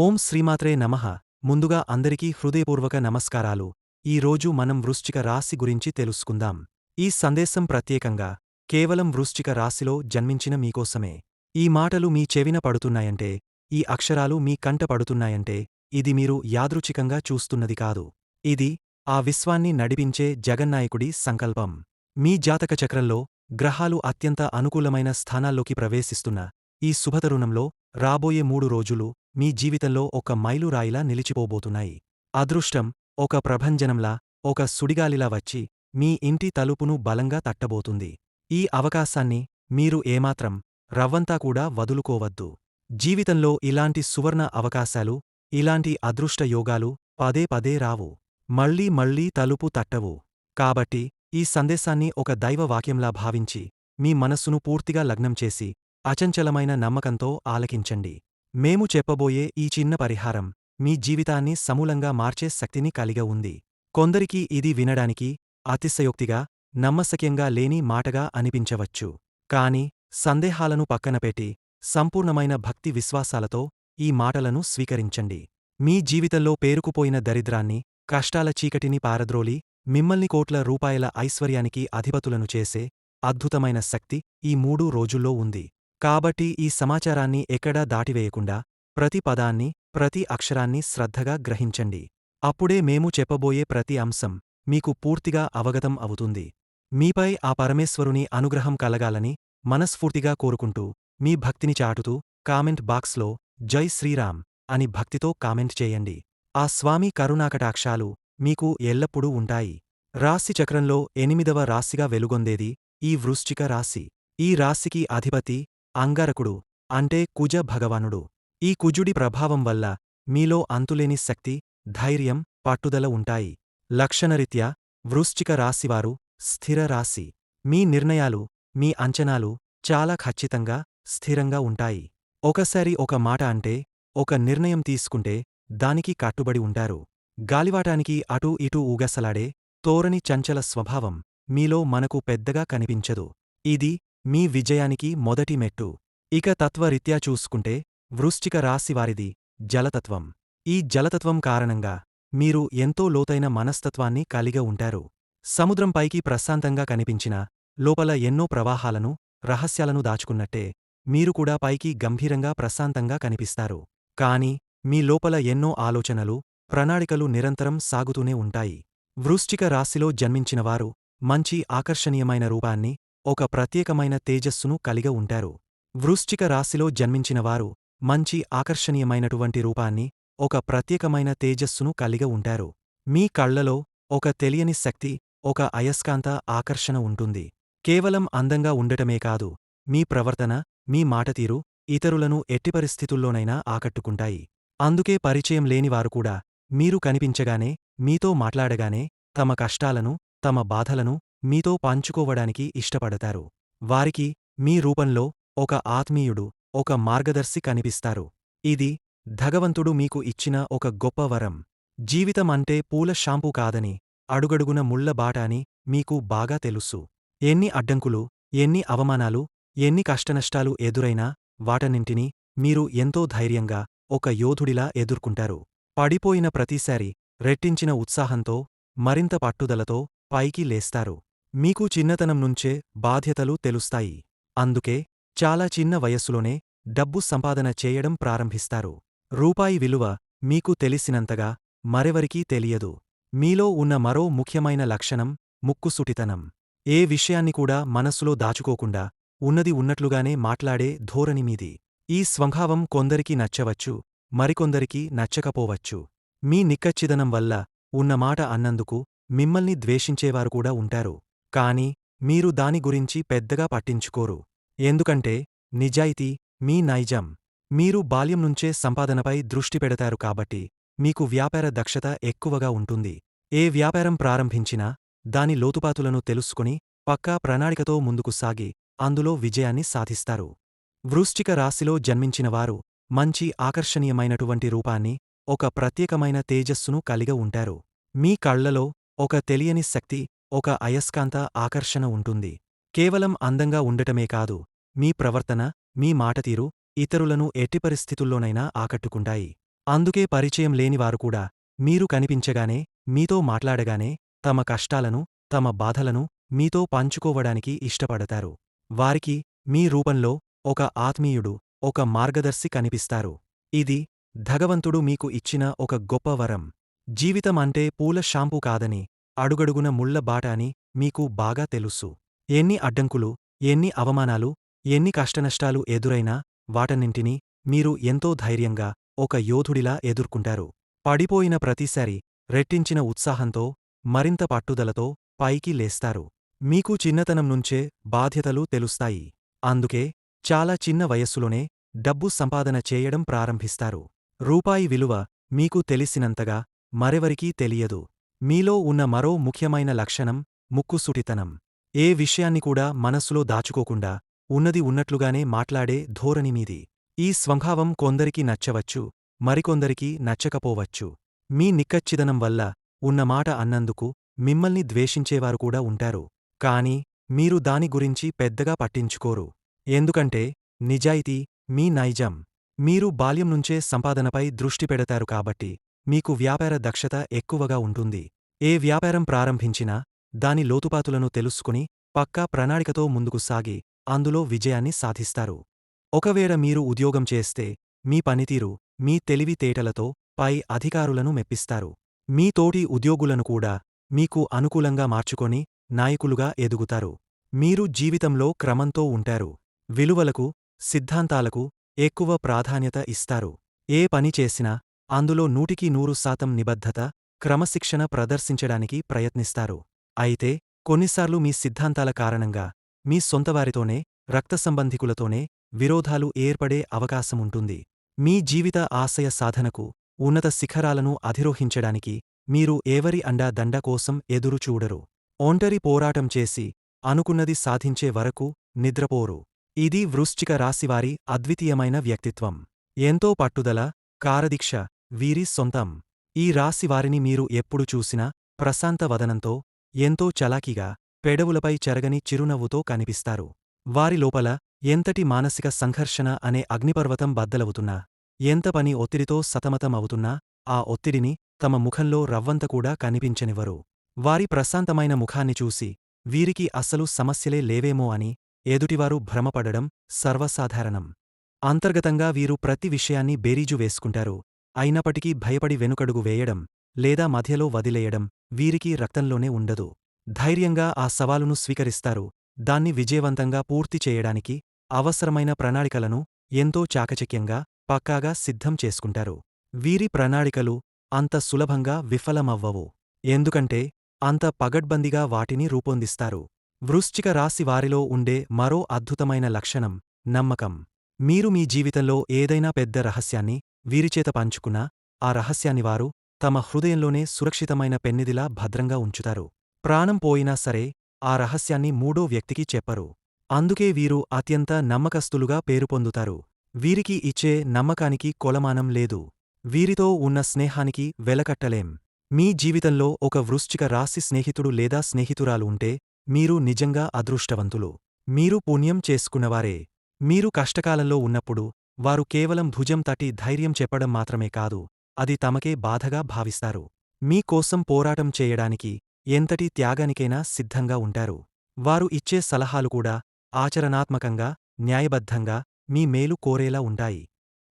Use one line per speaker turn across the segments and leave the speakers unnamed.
ఓం శ్రీమాత్రే నమః. ముందుగా అందరికీ హృదయపూర్వక నమస్కారాలు. ఈరోజు మనం వృశ్చిక రాశి గురించి తెలుసుకుందాం. ఈ సందేశం ప్రత్యేకంగా కేవలం వృశ్చిక రాశిలో జన్మించిన మీకోసమే. ఈ మాటలు మీ చెవిన పడుతున్నాయంటే ఈ అక్షరాలు మీ కంట పడుతున్నాయంటే ఇది మీరు యాదృచ్ఛికంగా చూస్తున్నది కాదు. ఇది ఆ విశ్వాన్ని నడిపించే జగన్నాయకుడి సంకల్పం. మీ జాతక చక్రంలో గ్రహాలు అత్యంత అనుకూలమైన స్థానాల్లోకి ప్రవేశిస్తున్న ఈ శుభతరుణంలో రాబోయే మూడు రోజులు మీ జీవితంలో ఒక మైలురాయిలా నిలిచిపోబోతున్నాయి. అదృష్టం ఒక ప్రభంజనంలా ఒక సుడిగాలిలా వచ్చి మీ ఇంటి తలుపును బలంగా తట్టబోతుంది. ఈ అవకాశాన్ని మీరు ఏమాత్రం రవ్వంతా కూడా వదులుకోవద్దు. జీవితంలో ఇలాంటి సువర్ణ అవకాశాలు ఇలాంటి అదృష్ట యోగాలు పదే పదే రావు. మళ్ళీ మళ్ళీ తలుపు తట్టవు. కాబట్టి ఈ సందేశాన్ని ఒక దైవవాక్యంలా భావించి మీ మనస్సును పూర్తిగా లగ్నం చేసి అచంచలమైన నమ్మకంతో ఆలకించండి. మేము చెప్పబోయే ఈ చిన్న పరిహారం మీ జీవితాన్ని సమూలంగా మార్చే శక్తిని కలిగ ఉంది. కొందరికి ఇది వినడానికి అతిశయోక్తిగా నమ్మశక్యంగా లేని మాటగా అనిపించవచ్చు. కాని సందేహాలను పక్కనపెట్టి సంపూర్ణమైన భక్తి విశ్వాసాలతో ఈ మాటలను స్వీకరించండి. మీ జీవితంలో పేరుకుపోయిన దరిద్రాన్ని కష్టాల చీకటిని పారద్రోలి మిమ్మల్ని కోట్ల రూపాయల ఐశ్వర్యానికి అధిపతులను చేసే అద్భుతమైన శక్తి ఈ మూడు రోజుల్లో ఉంది. కాబట్టి ఈ సమాచారాన్ని ఎక్కడా దాటివేయకుండా ప్రతి పదాన్ని ప్రతి అక్షరాన్ని శ్రద్ధగా గ్రహించండి. అప్పుడే మేము చెప్పబోయే ప్రతి అంశం మీకు పూర్తిగా అవగతం అవుతుంది. మీపై ఆ పరమేశ్వరుని అనుగ్రహం కలగాలని మనస్ఫూర్తిగా కోరుకుంటూ మీ భక్తిని చాటుతూ కామెంట్ బాక్స్లో జై శ్రీరామ్ అని భక్తితో కామెంట్ చేయండి. ఆ స్వామి కరుణాకటాక్షాలు మీకు ఎల్లప్పుడూ ఉంటాయి. రాశి చక్రంలో ఎనిమిదవ రాశిగా వెలుగొందేది ఈ వృశ్చిక రాశి. ఈ రాశికి అధిపతి అంగారకుడు అంటే కుజ భగవానుడు. ఈ కుజుడి ప్రభావం వల్ల మీలో అంతులేని శక్తి ధైర్యం పట్టుదల ఉంటాయి. లక్షణరీత్యా వృశ్చిక రాశివారు స్థిర రాశి. మీ నిర్ణయాలు మీ అంచనాలు చాలా ఖచ్చితంగా స్థిరంగా ఉంటాయి. ఒకసారి ఒక మాట అంటే ఒక నిర్ణయం తీసుకుంటే దానికి కట్టుబడి ఉంటారు. గాలివాటానికి అటూ ఇటూ ఊగసలాడే తోరని చంచల స్వభావం మీలో మనకు పెద్దగా కనిపించదు. ఇది మీ విజయానికి మొదటి మెట్టు. ఇక తత్వరీత్యా చూసుకుంటే వృశ్చిక రాశివారిది జలతత్వం. ఈ జలతత్వం కారణంగా మీరు ఎంతో లోతైన మనస్తత్వాన్ని కలిగ ఉంటారు. సముద్రంపైకి ప్రశాంతంగా కనిపించినా లోపల ఎన్నో ప్రవాహాలను రహస్యాలను దాచుకున్నట్టే మీరు కూడా పైకి గంభీరంగా ప్రశాంతంగా కనిపిస్తారు. కాని మీ లోపల ఎన్నో ఆలోచనలు ప్రణాళికలు నిరంతరం సాగుతూనే ఉంటాయి. వృశ్చిక రాశిలో జన్మించినవారు మంచి ఆకర్షణీయమైన రూపాన్ని ఒక ప్రత్యేకమైన తేజస్సును కలిగ ఉంటారు. వృశ్చిక రాశిలో జన్మించినవారు మంచి ఆకర్షణీయమైనటువంటి రూపాన్ని ఒక ప్రత్యేకమైన తేజస్సును కలిగ ఉంటారు. మీ కళ్ళలో ఒక తెలియని శక్తి ఒక అయస్కాంత ఆకర్షణ ఉంటుంది. కేవలం అందంగా ఉండటమే కాదు మీ ప్రవర్తన మీ మాటతీరు ఇతరులను ఎట్టి పరిస్థితుల్లోనైనా ఆకట్టుకుంటాయి. అందుకే పరిచయం లేనివారు కూడా మీరు కనిపించగానే మీతో మాట్లాడగానే తమ కష్టాలను తమ బాధలను మీతో పంచుకోవడానికి ఇష్టపడతారు. వారికి మీ రూపంలో ఒక ఆత్మీయుడు ఒక మార్గదర్శి కనిపిస్తారు. ఇది భగవంతుడు మీకు ఇచ్చిన ఒక గొప్ప వరం. జీవితం అంటే పూల షాంపూ కాదని అడుగడుగున ముళ్ళ బాట అని మీకు బాగా తెలుసు. ఎన్ని అడ్డంకులు ఎన్ని అవమానాలు ఎన్ని కష్టనష్టాలు ఎదురైనా వాటన్నింటినీ మీరు ఎంతో ధైర్యంగా ఒక యోధుడిలా ఎదుర్కొంటారు. పడిపోయిన ప్రతిసారి రెట్టించిన ఉత్సాహంతో మరింత పట్టుదలతో పైకి లేస్తారు. మీకు చిన్నతనం నుంచే బాధ్యతలు తెలుస్తాయి. అందుకే చాలా చిన్న వయస్సులోనే డబ్బు సంపాదన చేయడం ప్రారంభిస్తారు. రూపాయి విలువ మీకు తెలిసినంతగా మరెవరికీ తెలియదు. మీలో ఉన్న మరో ముఖ్యమైన లక్షణం ముక్కుసుటితనం. ఏ విషయాన్ని కూడా మనస్సులో దాచుకోకుండా ఉన్నది ఉన్నట్లుగానే మాట్లాడే ధోరణి మీది. ఈ స్వభావం కొందరికి నచ్చవచ్చు మరికొందరికి నచ్చకపోవచ్చు. మీ నిక్కచ్చిదనం వల్ల ఉన్నమాట అన్నందుకు మిమ్మల్ని ద్వేషించేవారు కూడా ఉంటారు. కాని మీరు దాని గురించి పెద్దగా పట్టించుకోరు. ఎందుకంటే నిజాయితీ మీ నైజం. మీరు బాల్యం నుంచే సంపాదనపై దృష్టి పెడతారు కాబట్టి మీకు వ్యాపార దక్షత ఎక్కువగా ఉంటుంది. ఏ వ్యాపారం ప్రారంభించినా దాని లోతుపాతులను తెలుసుకుని పక్కా ప్రణాళికతో ముందుకు సాగి అందులో విజయాన్ని సాధిస్తారు. వృశ్చిక రాశిలో జన్మించినవారు మంచి ఆకర్షణీయమైనటువంటి రూపాన్ని ఒక ప్రత్యేకమైన తేజస్సును కలిగ ఉంటారు. మీ కళ్ళలో ఒక తెలియని శక్తి ఒక అయస్కాంత ఆకర్షణ ఉంటుంది. కేవలం అందంగా ఉండటమే కాదు మీ ప్రవర్తన మీ మాటతీరు ఇతరులను ఎట్టి పరిస్థితుల్లోనైనా ఆకట్టుకుంటాయి. అందుకే పరిచయం లేనివారు కూడా మీరు కనిపించగానే మీతో మాట్లాడగానే తమ కష్టాలను తమ బాధలను మీతో పంచుకోవడానికి ఇష్టపడతారు. వారికి మీ రూపంలో ఒక ఆత్మీయుడు ఒక మార్గదర్శి కనిపిస్తారు. ఇది భగవంతుడు మీకు ఇచ్చిన ఒక గొప్ప వరం. జీవితం అంటే పూల షాంపూ కాదని అడుగడుగున ముళ్ళ బాట అని మీకు బాగా తెలుసు. ఎన్ని అడ్డంకులు ఎన్ని అవమానాలు ఎన్ని కష్టనష్టాలు ఎదురైనా వాటన్నింటినీ మీరు ఎంతో ధైర్యంగా ఒక యోధుడిలా ఎదుర్కొంటారు. పడిపోయిన ప్రతిసారి రెట్టించిన ఉత్సాహంతో మరింత పట్టుదలతో పైకి లేస్తారు. మీకు చిన్నతనం నుంచే బాధ్యతలు తెలుస్తాయి. అందుకే చాలా చిన్న వయస్సులోనే డబ్బు సంపాదన చేయడం ప్రారంభిస్తారు. రూపాయి విలువ మీకు తెలిసినంతగా మరెవరికీ తెలియదు. మీలో ఉన్న మరో ముఖ్యమైన లక్షణం ముక్కుసుటితనం. ఏ విషయాన్ని కూడా మనస్సులో దాచుకోకుండా ఉన్నది ఉన్నట్లుగానే మాట్లాడే ధోరణి మీది. ఈ స్వభావం కొందరికి నచ్చవచ్చు మరికొందరికి నచ్చకపోవచ్చు. మీ నిక్కచ్చిదనం వల్ల ఉన్నమాట అన్నందుకు మిమ్మల్ని ద్వేషించేవారు కూడా ఉంటారు. కాని మీరు దాని గురించి పెద్దగా పట్టించుకోరు. ఎందుకంటే నిజాయితీ మీ నైజం. మీరు బాల్యం నుంచే సంపాదనపై దృష్టి పెడతారు కాబట్టి. మీకు వ్యాపార దక్షత ఎక్కువగా ఉంటుంది. ఏ వ్యాపారం ప్రారంభించినా దాని లోతుపాతులను తెలుసుకుని పక్కా ప్రణాళికతో ముందుకు సాగి అందులో విజయాన్ని సాధిస్తారు. ఒకవేళ మీరు ఉద్యోగం చేస్తే మీ పనితీరు మీ తెలివితేటలతో పై అధికారులను మెప్పిస్తారు. మీ తోటి ఉద్యోగులను కూడా మీకు అనుకూలంగా మార్చుకొని నాయకులుగా ఎదుగుతారు. మీరు జీవితంలో క్రమంతో ఉంటారు. విలువలకు సిద్ధాంతాలకు ఎక్కువ ప్రాధాన్యత ఇస్తారు. ఏ పని చేసినా అందులో నూటికి నూరు శాతం నిబద్ధత క్రమశిక్షణ ప్రదర్శించడానికి ప్రయత్నిస్తారు. అయితే కొన్నిసార్లు మీ సిద్ధాంతాల కారణంగా మీ సొంతవారితోనే రక్త సంబంధికులతోనే విరోధాలు ఏర్పడే అవకాశముంటుంది మీ జీవిత ఆశయ సాధనకు ఉన్నత శిఖరాలను అధిరోహించడానికి మీరు ఎవరి అండా దండ కోసం ఎదురు చూడరు. ఒంటరి పోరాటం చేసి అనుకున్నది సాధించే వరకు నిద్రపోరు. ఇది వృశ్చిక రాశివారి అద్వితీయమైన వ్యక్తిత్వం. ఎంతో పట్టుదల కారదీక్ష వీరి సొంతం. ఈ రాశివారిని మీరు ఎప్పుడు చూసినా ప్రశాంత వదనంతో ఎంతో చలాకీగా పెడవులపై చెరగని చిరునవ్వుతో కనిపిస్తారు. వారి లోపల ఎంతటి మానసిక సంఘర్షణ అనే అగ్నిపర్వతం బద్దలవుతున్నా ఎంత పని ఒత్తిడితో సతమతం అవుతున్నా ఆ ఒత్తిడిని తమ ముఖంలో రవ్వంత కూడా కనిపించనివ్వరు. వారి ప్రశాంతమైన ముఖాన్ని చూసి వీరికి అస్సలు సమస్యలే లేవేమో అని ఎదుటివారు భ్రమపడడం సర్వసాధారణం. అంతర్గతంగా వీరు ప్రతి విషయాన్ని బేరీజు వేసుకుంటారు. అయినప్పటికీ భయపడి వెనుకడుగు వేయడం లేదా మధ్యలో వదిలేయడం వీరికి రక్తంలోనే ఉండదు. ధైర్యంగా ఆ సవాలును స్వీకరిస్తారు. దాన్ని విజయవంతంగా పూర్తి చేయడానికి అవసరమైన ప్రణాళికలను ఎంతో చాకచక్యంగా పక్కాగా సిద్ధం చేసుకుంటారు. వీరి ప్రణాళికలు అంత సులభంగా విఫలమవ్వవు. ఎందుకంటే అంత పగడ్బందిగా వాటిని రూపొందిస్తారు. వృశ్చిక రాశి వారిలో ఉండే మరో అద్భుతమైన లక్షణం నమ్మకం. మీరు మీ జీవితంలో ఏదైనా పెద్ద రహస్యాన్ని వీరిచేత పంచుకున్నా ఆ రహస్యాన్ని వారు తమ హృదయంలోనే సురక్షితమైన పెన్నిదిలా భద్రంగా ఉంచుతారు. ప్రాణం పోయినా సరే ఆ రహస్యాన్ని మూడో వ్యక్తికి చెప్పరు. అందుకే వీరు అత్యంత నమ్మకస్తులుగా పేరుపొందుతారు వీరికి ఇచ్చే నమ్మకానికి కొలమానం లేదు. వీరితో ఉన్న స్నేహానికి వెలకట్టలేం. మీ జీవితంలో ఒక వృశ్చిక రాశి స్నేహితుడు లేదా స్నేహితురాలు ఉంటే మీరు నిజంగా అదృష్టవంతులు. మీరు పుణ్యం చేసుకున్నవారే. మీరు కష్టకాలంలో ఉన్నప్పుడు వారు కేవలం భుజం తటి ధైర్యం చెప్పడం మాత్రమే కాదు అది తమకే బాధగా భావిస్తారు. మీ కోసం పోరాటం చేయడానికి ఎంతటి త్యాగానికైనా సిద్ధంగా ఉంటారు. వారు ఇచ్చే సలహాలు కూడా ఆచరణాత్మకంగా న్యాయబద్ధంగా మీ మేలు కోరేలా ఉంటాయి.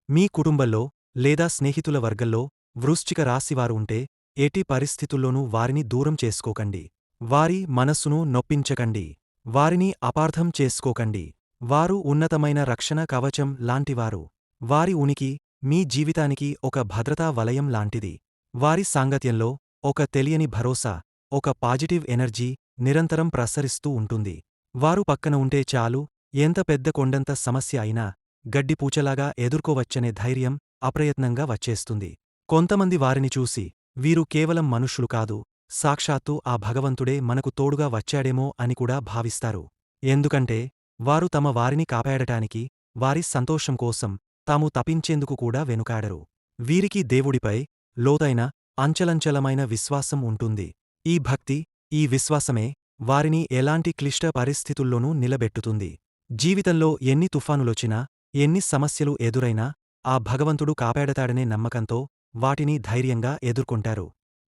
మీ కుటుంబంలో లేదా స్నేహితుల వర్గంలో వృశ్చిక రాశివారు ఉంటే ఎటి పరిస్థితుల్లోనూ వారిని దూరం చేసుకోకండి. వారి మనస్సును నొప్పించకండి. వారిని అపార్థం చేసుకోకండి. వారు ఉన్నతమైన రక్షణ కవచం లాంటివారు. వారి ఉనికి మీ జీవితానికి ఒక భద్రతా వలయం లాంటిది. వారి సాంగత్యంలో ఒక తెలియని భరోసా ఒక పాజిటివ్ ఎనర్జీ నిరంతరం ప్రసరిస్తూ ఉంటుంది. వారు పక్కన ఉంటే చాలు ఎంత పెద్ద కొండంత సమస్య అయినా గడ్డిపూచలాగా ఎదుర్కోవచ్చనే ధైర్యం అప్రయత్నంగా వచ్చేస్తుంది. కొంతమంది వారిని చూసి వీరు కేవలం మనుష్యులు కాదు సాక్షాత్తు ఆ భగవంతుడే మనకు తోడుగా వచ్చాడేమో అని కూడా భావిస్తారు. ఎందుకంటే వారు తమ వారిని కాపాడటానికి వారి సంతోషం కోసం తాము తపించేందుకు కూడా వెనుకాడరు. వీరికి దేవుడిపై లోతైన అంచలంచలమైన విశ్వాసం ఉంటుంది. ఈ భక్తి ఈ విశ్వాసమే వారిని ఎలాంటి క్లిష్ట పరిస్థితుల్లోనూ నిలబెట్టుతుంది. జీవితంలో ఎన్ని తుఫానులొచ్చినా ఎన్ని సమస్యలు ఎదురైనా ఆ భగవంతుడు కాపాడతాడనే నమ్మకంతో వాటిని ధైర్యంగా ఎదుర్కొంటారు.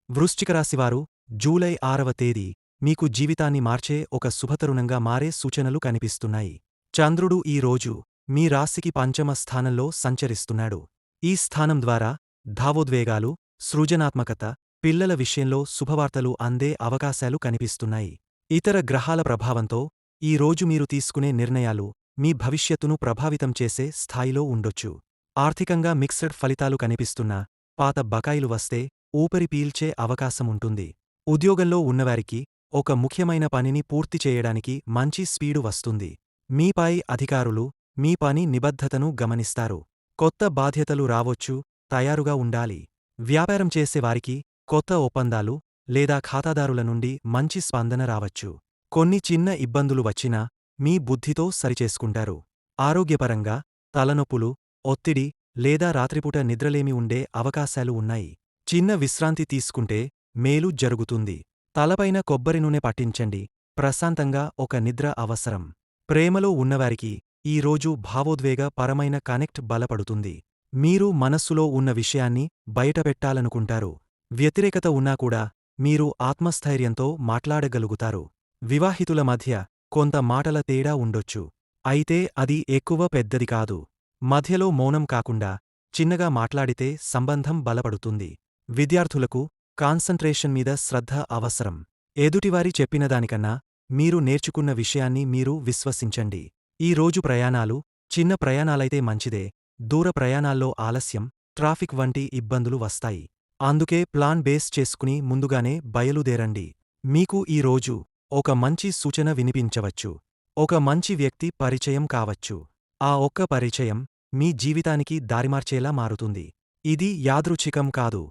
వృశ్చికరాశివారు జూలై ఆరవ తేదీ మీకు జీవితాన్ని మార్చే ఒక శుభతరుణంగా మారే సూచనలు కనిపిస్తున్నాయి. చంద్రుడు ఈ రోజు మీ రాశికి పంచమ స్థానంలో సంచరిస్తున్నాడు. ఈ స్థానం ద్వారా భావోద్వేగాలు సృజనాత్మకత పిల్లల విషయంలో శుభవార్తలు అందే అవకాశాలు కనిపిస్తున్నాయి. ఇతర గ్రహాల ప్రభావంతో ఈ రోజు మీరు తీసుకునే నిర్ణయాలు మీ భవిష్యత్తును ప్రభావితం చేసే స్థాయిలో ఉండొచ్చు. ఆర్థికంగా మిక్స్డ్ ఫలితాలు కనిపిస్తున్నా పాత బకాయిలు వస్తే ఊపిరి పీల్చే అవకాశముంటుంది ఉద్యోగంలో ఉన్నవారికి ఒక ముఖ్యమైన పనిని పూర్తి చేయడానికి మంచి స్పీడు వస్తుంది. మీపై అధికారులు మీ పని నిబద్ధతను గమనిస్తారు. కొత్త బాధ్యతలు రావొచ్చు తయారుగా ఉండాలి. వ్యాపారం చేసేవారికి కొత్త ఒప్పందాలు లేదా ఖాతాదారుల నుండి మంచి స్పందన రావచ్చు. కొన్ని చిన్న ఇబ్బందులు వచ్చినా మీ బుద్ధితో సరిచేసుకుంటారు. ఆరోగ్యపరంగా తలనొప్పులు ఒత్తిడి లేదా రాత్రిపూట నిద్రలేమి ఉండే అవకాశాలు ఉన్నాయి. చిన్న విశ్రాంతి తీసుకుంటే మేలు జరుగుతుంది. తలపైన కొబ్బరి నూనె పట్టించండి. ప్రశాంతంగా ఒక నిద్ర అవసరం. ప్రేమలో ఉన్నవారికి ఈ రోజు భావోద్వేగ పరమైన కనెక్ట్ బలపడుతుంది. మీరు మనస్సులో ఉన్న విషయాన్ని బయటపెట్టాలనుకుంటారు. వ్యతిరేకత ఉన్నా కూడా మీరు ఆత్మస్థైర్యంతో మాట్లాడగలుగుతారు. వివాహితుల మధ్య కొంత మాటల తేడా ఉండొచ్చు. అయితే అది ఎక్కువ పెద్దది కాదు. మధ్యలో మౌనం కాకుండా చిన్నగా మాట్లాడితే సంబంధం బలపడుతుంది. విద్యార్థులకు కాన్సంట్రేషన్ మీద శ్రద్ధ అవసరం. ఎదుటివారి చెప్పినదానికన్నా మీరు నేర్చుకున్న విషయాన్ని మీరు విశ్వసించండి. ఈ రోజు ప్రయాణాలు చిన్న ప్రయాణాలైతే మంచిదే దూర ప్రయాణాల్లో ఆలస్యం ట్రాఫిక్ వంటి ఇబ్బందులు వస్తాయి. అందుకే ప్లాన్ బేస్ చేసుకుని ముందుగానే బయలుదేరండి. మీకు ఈ రోజు ఒక మంచి సూచన వినిపించవచ్చు. ఒక మంచి వ్యక్తి పరిచయం కావచ్చు. ఆ ఒక్క పరిచయం మీ జీవితానికి దారిమార్చేలా మారుతుంది. ఇది యాదృచ్ఛికం కాదు.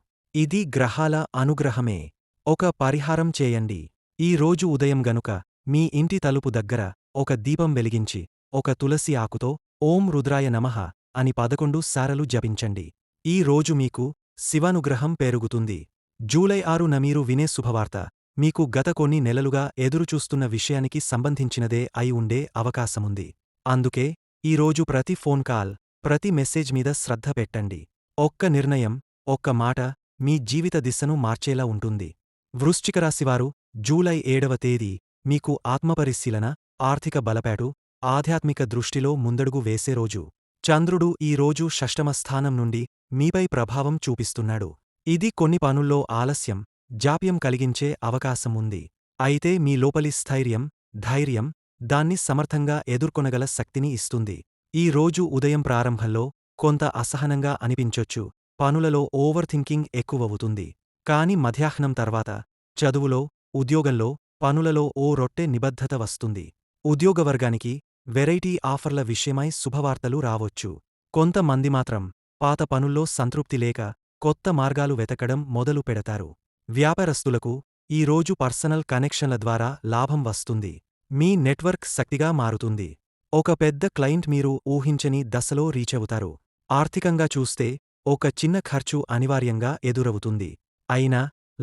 ఇది గ్రహాల అనుగ్రహమే. ఒక పరిహారం చేయండి. ఈ రోజు ఉదయం గనుక మీ ఇంటి తలుపు దగ్గర ఒక దీపం వెలిగించి ఒక తులసి ఆకుతో ఓం రుద్రాయ నమః అని పదకొండు సారలు జపించండి. ఈ రోజు మీకు శివానుగ్రహం పెరుగుతుంది. జూలై ఆరున మీరు వినే శుభవార్త. మీకు గత కొన్ని నెలలుగా ఎదురుచూస్తున్న విషయానికి సంబంధించినదే అయి ఉండే అవకాశముంది. అందుకే ఈరోజు ప్రతి ఫోన్ కాల్ ప్రతి మెసేజ్ మీద శ్రద్ధ పెట్టండి. ఒక్క నిర్ణయం ఒక్క మాట మీ జీవిత దిశను మార్చేలా ఉంటుంది. వృశ్చికరాశివారు జూలై ఏడవ తేదీ మీకు ఆత్మపరిశీలన ఆర్థిక బలపాటు ఆధ్యాత్మిక దృష్టిలో ముందడుగు వేసే రోజు. చంద్రుడు ఈ రోజు షష్టమ స్థానం నుండి మీపై ప్రభావం చూపిస్తున్నాడు. ఇది కొన్ని పనుల్లో ఆలస్యం జాప్యం కలిగించే అవకాశం ఉంది. అయితే మీ లోపలి స్థైర్యం ధైర్యం దాన్ని సమర్థంగా ఎదుర్కొనగల శక్తిని ఇస్తుంది. ఈ రోజు ఉదయం ప్రారంభంలో కొంత అసహనంగా అనిపించొచ్చు. పనులలో ఓవర్ థింకింగ్ ఎక్కువవుతుంది. కాని మధ్యాహ్నం తర్వాత చదువులో ఉద్యోగంలో పనులలో ఓ రొట్టె నిబద్ధత వస్తుంది. ఉద్యోగవర్గానికి వెరైటీ ఆఫర్ల విషయమై శుభవార్తలు రావొచ్చు. కొంతమంది మాత్రం పాత పనుల్లో సంతృప్తి లేక కొత్త మార్గాలు వెతకడం మొదలు పెడతారు. వ్యాపారస్తులకు ఈ రోజు పర్సనల్ కనెక్షన్ల ద్వారా లాభం వస్తుంది. మీ నెట్వర్క్ శక్తిగా మారుతుంది. ఒక పెద్ద క్లయింట్ మీరు ఊహించని దశలో రీచవుతారు ఆర్థికంగా చూస్తే ఒక చిన్న ఖర్చు అనివార్యంగా ఎదురవుతుంది. అయినా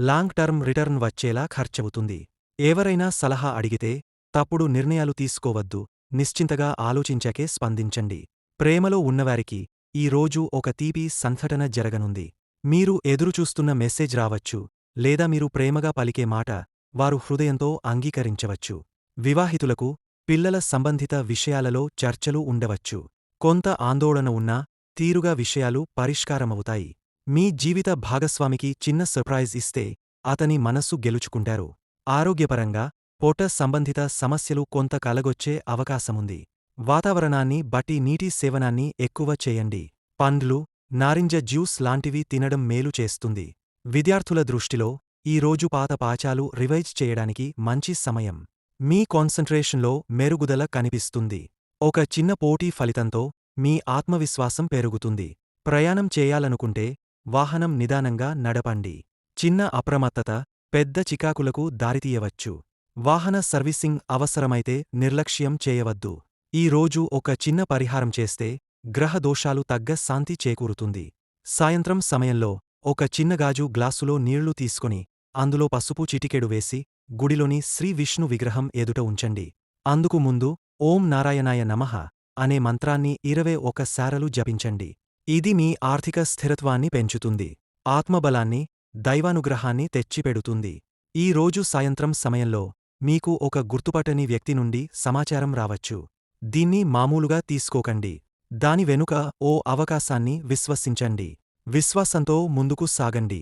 లాంగ్ టర్మ్ రిటర్న్ వచ్చేలా ఖర్చవుతుంది. ఎవరైనా సలహా అడిగితే తప్పుడు నిర్ణయాలు తీసుకోవద్దు. నిశ్చింతగా ఆలోచించాకే స్పందించండి. ప్రేమలో ఉన్నవారికి ఈ రోజు ఒక తీపి సంఘటన జరగనుంది. మీరు ఎదురుచూస్తున్న మెసేజ్ రావచ్చు లేదా మీరు ప్రేమగా పలికే మాట వారు హృదయంతో అంగీకరించవచ్చు. వివాహితులకు పిల్లల సంబంధిత విషయాలలో చర్చలు ఉండవచ్చు. కొంత ఆందోళన ఉన్నా తీరుగా విషయాలు పరిష్కారమవుతాయి. మీ జీవిత భాగస్వామికి చిన్న సర్ప్రైజ్ ఇస్తే అతని మనస్సు గెలుచుకుంటారు. ఆరోగ్యపరంగా పొట సంబంధిత సమస్యలు కొంత కలగొచ్చే అవకాశముంది. వాతావరణాన్ని బట్టి నీటి సేవనాన్ని ఎక్కువ చేయండి. పండ్లు నారింజ జ్యూస్ లాంటివి తినడం మేలు చేస్తుంది. విద్యార్థుల దృష్టిలో ఈ రోజు పాత పాచాలు రివైజ్ చేయడానికి మంచి సమయం. మీ కాన్సంట్రేషన్లో మెరుగుదల కనిపిస్తుంది. ఒక చిన్న పోటీ ఫలితంతో మీ ఆత్మవిశ్వాసం పెరుగుతుంది. ప్రయాణం చేయాలనుకుంటే వాహనం నిదానంగా నడపండి. చిన్న అప్రమత్తత పెద్ద చికాకులకు దారితీయవచ్చు. వాహన సర్వీసింగ్ అవసరమైతే నిర్లక్ష్యం చేయవద్దు. ఈ రోజు ఒక చిన్న పరిహారం చేస్తే గ్రహ దోషాలు తగ్గ శాంతి చేకూరుతుంది. సాయంత్రం సమయంలో ఒక చిన్న గాజు గ్లాసులో నీళ్ళు తీసుకొని అందులో పసుపు చిటికెడు వేసి గుడిలోని శ్రీ విష్ణు విగ్రహం ఎదుట ఉంచండి. అందుకు ముందు ఓం నారాయణాయ నమః. అనే మంత్రాన్ని ఇరవై ఒక శారలు జపించండి. ఇది మీ ఆర్థిక స్థిరత్వాన్ని పెంచుతుంది. ఆత్మబలాన్ని దైవానుగ్రహాన్ని తెచ్చిపెడుతుంది. ఈ రోజు సాయంత్రం సమయంలో మీకు ఒక గుర్తుపట్టని వ్యక్తి నుండి సమాచారం రావచ్చు. దీన్ని మామూలుగా తీసుకోకండి. దాని వెనుక ఓ అవకాశాన్ని విశ్వసించండి. విశ్వాసంతో ముందుకు సాగండి.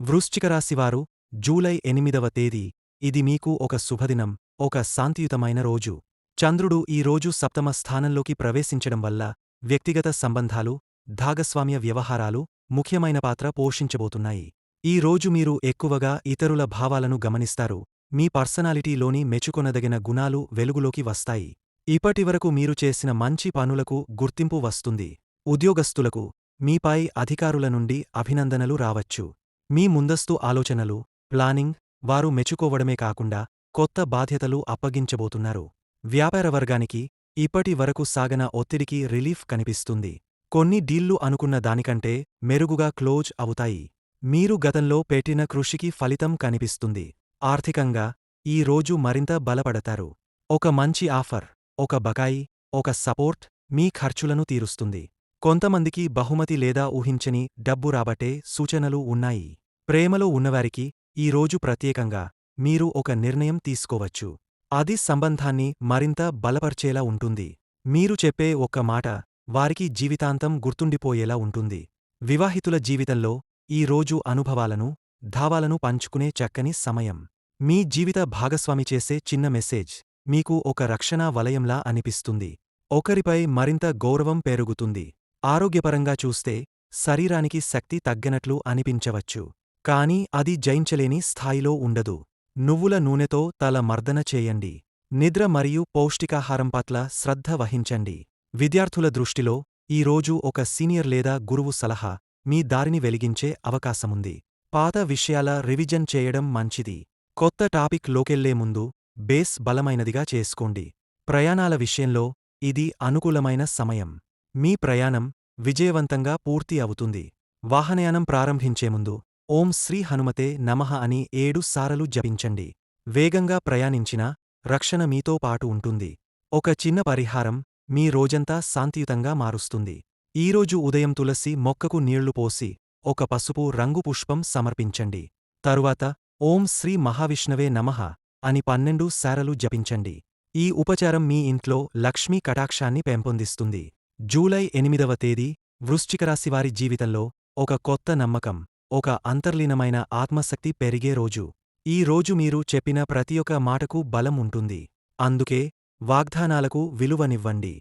వృశ్చికరాశివారు జూలై ఎనిమిదవ తేదీ ఇది మీకు ఒక శుభదినం ఒక శాంతియుతమైన రోజు. చంద్రుడు ఈ రోజు సప్తమ స్థానంలోకి ప్రవేశించడం వల్ల వ్యక్తిగత సంబంధాలు భాగస్వామ్య వ్యవహారాలు ముఖ్యమైన పాత్ర పోషించబోతున్నాయి. ఈ రోజు మీరు ఎక్కువగా ఇతరుల భావాలను గమనిస్తారు. మీ పర్సనాలిటీలోని మెచ్చుకొనదగిన గుణాలు వెలుగులోకి వస్తాయి. ఇప్పటివరకు మీరు చేసిన మంచి పనులకు గుర్తింపు వస్తుంది. ఉద్యోగస్తులకు మీపై అధికారుల నుండి అభినందనలు రావచ్చు. మీ ముందస్తు ఆలోచనలు ప్లానింగ్ వారు మెచ్చుకోవడమే కాకుండా కొత్త బాధ్యతలు అప్పగించబోతున్నారు. వ్యాపార వర్గానికి ఇప్పటి వరకు సాగన ఒత్తిడికి రిలీఫ్ కనిపిస్తుంది. కొన్ని డీల్లు అనుకున్న దానికంటే మెరుగుగా క్లోజ్ అవుతాయి. మీరు గతంలో పెట్టిన కృషికి ఫలితం కనిపిస్తుంది. ఆర్థికంగా ఈ రోజు మరింత బలపడతారు. ఒక మంచి ఆఫర్ ఒక బకాయి ఒక సపోర్ట్ మీ ఖర్చులను తీరుస్తుంది. కొంతమందికి బహుమతి లేదా ఊహించని డబ్బు రాబట్టే సూచనలు ఉన్నాయి. ప్రేమలో ఉన్నవారికి ఈ రోజు ప్రత్యేకంగా మీరు ఒక నిర్ణయం తీసుకోవచ్చు. అది సంబంధాన్ని మరింత బలపర్చేలా ఉంటుంది. మీరు చెప్పే ఒక్క మాట వారికి జీవితాంతం గుర్తుండిపోయేలా ఉంటుంది. వివాహితుల జీవితంలో ఈ రోజు అనుభవాలను ధావాలను పంచుకునే చక్కని సమయం. మీ జీవిత భాగస్వామి చేసే చిన్న మెసేజ్ మీకు ఒక రక్షణా వలయంలా అనిపిస్తుంది. ఒకరిపై మరింత గౌరవం పెరుగుతుంది. ఆరోగ్యపరంగా చూస్తే శరీరానికి శక్తి తగ్గనట్లు అనిపించవచ్చు. కాని అది జయించలేని స్థాయిలో ఉండదు. నువ్వుల నూనెతో తల మర్దన చేయండి. నిద్ర మరియు పౌష్టికాహారం పట్ల శ్రద్ధ వహించండి. విద్యార్థుల దృష్టిలో ఈ రోజు ఒక సీనియర్ లేదా గురువు సలహా మీ దారిని వెలిగించే అవకాశముంది. పాత విషయాల రివిజన్ చేయడం మంచిది. కొత్త టాపిక్ లోకెళ్ళే ముందు బేస్ బలమైనదిగా చేసుకోండి. ప్రయాణాల విషయంలో ఇది అనుకూలమైన సమయం. మీ ప్రయాణం విజయవంతంగా పూర్తి అవుతుంది. వాహనయానం ప్రారంభించే ముందు ఓం శ్రీ హనుమతే నమః అని ఏడు సారలు జపించండి. వేగంగా ప్రయాణించినా రక్షణ మీతో పాటు ఉంటుంది. ఒక చిన్న పరిహారం మీ రోజంతా శాంతియుతంగా మారుస్తుంది. ఈరోజు ఉదయం తులసి మొక్కకు నీళ్ళు పోసి ఒక పసుపు రంగు పుష్పం సమర్పించండి. తరువాత ఓం శ్రీ మహావిష్ణవే నమః అని పన్నెండు సారలు జపించండి. ఈ ఉపచారం మీ ఇంట్లో లక్ష్మీ కటాక్షాన్ని పెంపొందిస్తుంది. జూలై ఎనిమిదవ తేదీ వృశ్చికరాశివారి జీవితంలో ఒక కొత్త నమ్మకం. ఒక అంతర్లీనమైన ఆత్మశక్తి పెరిగే రోజు. ఈ రోజు మీరు చెప్పిన ప్రతి ఒక్క మాటకు బలం ఉంటుంది. అందుకే వాగ్దానాలకు విలువనివ్వండి.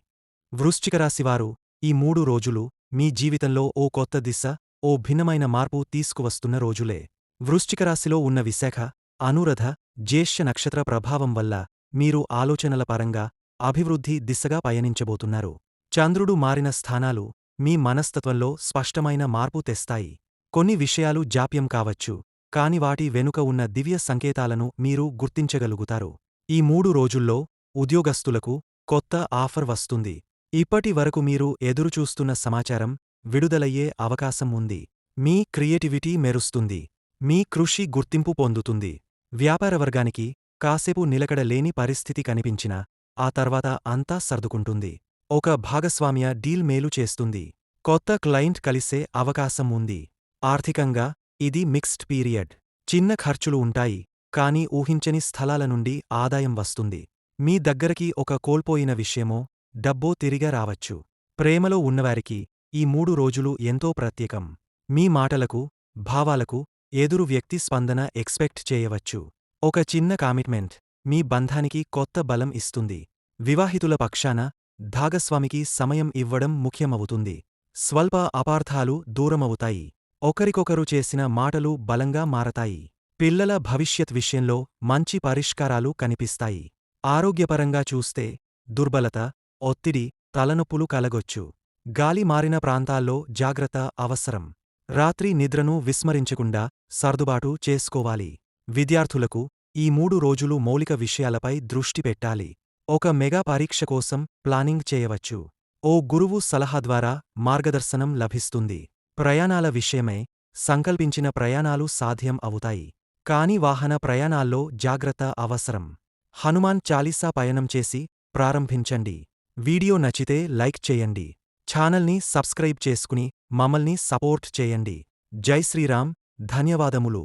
వృశ్చికరాశివారు ఈ మూడు రోజులు మీ జీవితంలో ఓ కొత్త దిశ ఓ భిన్నమైన మార్పు తీసుకువస్తున్న రోజులే. వృశ్చికరాశిలో ఉన్న విశాఖ అనురధ జ్యేష్ఠ నక్షత్ర ప్రభావం వల్ల మీరు ఆలోచనల పరంగా అభివృద్ధి దిశగా పయనించబోతున్నారు. చంద్రుడు మారిన స్థానాలు మీ మనస్తత్వంలో స్పష్టమైన మార్పు తెస్తాయి. కొన్ని విషయాలు జాప్యం కావచ్చు కాని వాటి వెనుక ఉన్న దివ్య సంకేతాలను మీరు గుర్తించగలుగుతారు. ఈ మూడు రోజుల్లో ఉద్యోగస్తులకు కొత్త ఆఫర్ వస్తుంది. ఇప్పటి వరకు మీరు ఎదురుచూస్తున్న సమాచారం విడుదలయ్యే అవకాశం ఉంది. మీ క్రియేటివిటీ మెరుస్తుంది. మీ కృషి గుర్తింపు పొందుతుంది. వ్యాపార వర్గానికి కాసేపు నిలకడ లేని పరిస్థితి కనిపించినా ఆ తర్వాత అంతా సర్దుకుంటుంది. ఒక భాగస్వామ్య డీల్ మేలు చేస్తుంది. కొత్త క్లయింట్ కలిసే అవకాశం ఉంది. ఆర్థికంగా ఇది మిక్స్డ్ పీరియడ్. చిన్న ఖర్చులు ఉంటాయి కానీ ఊహించని స్థలాల నుండి ఆదాయం వస్తుంది. మీ దగ్గరకి ఒక కోల్పోయిన విషయమో డబ్బో తిరిగా రావచ్చు. ప్రేమలో ఉన్నవారికి ఈ మూడు రోజులు ఎంతో ప్రత్యేకం. మీ మాటలకు భావాలకు ఎదురు వ్యక్తి స్పందన ఎక్స్పెక్ట్ చేయవచ్చు. ఒక చిన్న కామిట్మెంట్ మీ బంధానికి కొత్త బలం ఇస్తుంది. వివాహితుల పక్షాన భాగస్వామికి సమయం ఇవ్వడం ముఖ్యమవుతుంది. స్వల్ప అపార్థాలు దూరమవుతాయి. ఒకరికొకరు చేసిన మాటలు బలంగా మారతాయి. పిల్లల భవిష్యత్ విషయంలో మంచి పరిష్కారాలు కనిపిస్తాయి. ఆరోగ్యపరంగా చూస్తే దుర్బలత ఒత్తిడి తలనొప్పులు కలగొచ్చు. గాలి మారిన ప్రాంతాల్లో జాగ్రత్త అవసరం. రాత్రి నిద్రను విస్మరించకుండా సర్దుబాటు చేసుకోవాలి. విద్యార్థులకు ఈ మూడు రోజులు మౌలిక విషయాలపై దృష్టి పెట్టాలి. ఒక మెగా పరీక్ష కోసం ప్లానింగ్ చేయవచ్చు. ఓ గురువు సలహా ద్వారా మార్గదర్శనం లభిస్తుంది. ప్రయాణాల విషయమై సంకల్పించిన ప్రయాణాలు సాధ్యం అవుతాయి. కాని వాహన ప్రయాణాల్లో జాగ్రత్త అవసరం. హనుమాన్ చాలీసా పయనం చేసి ప్రారంభించండి. వీడియో నచ్చితే లైక్ చేయండి. ఛానల్ని సబ్స్క్రైబ్ చేసుకుని మమ్మల్ని సపోర్ట్ చేయండి. జై శ్రీరామ్. ధన్యవాదములు.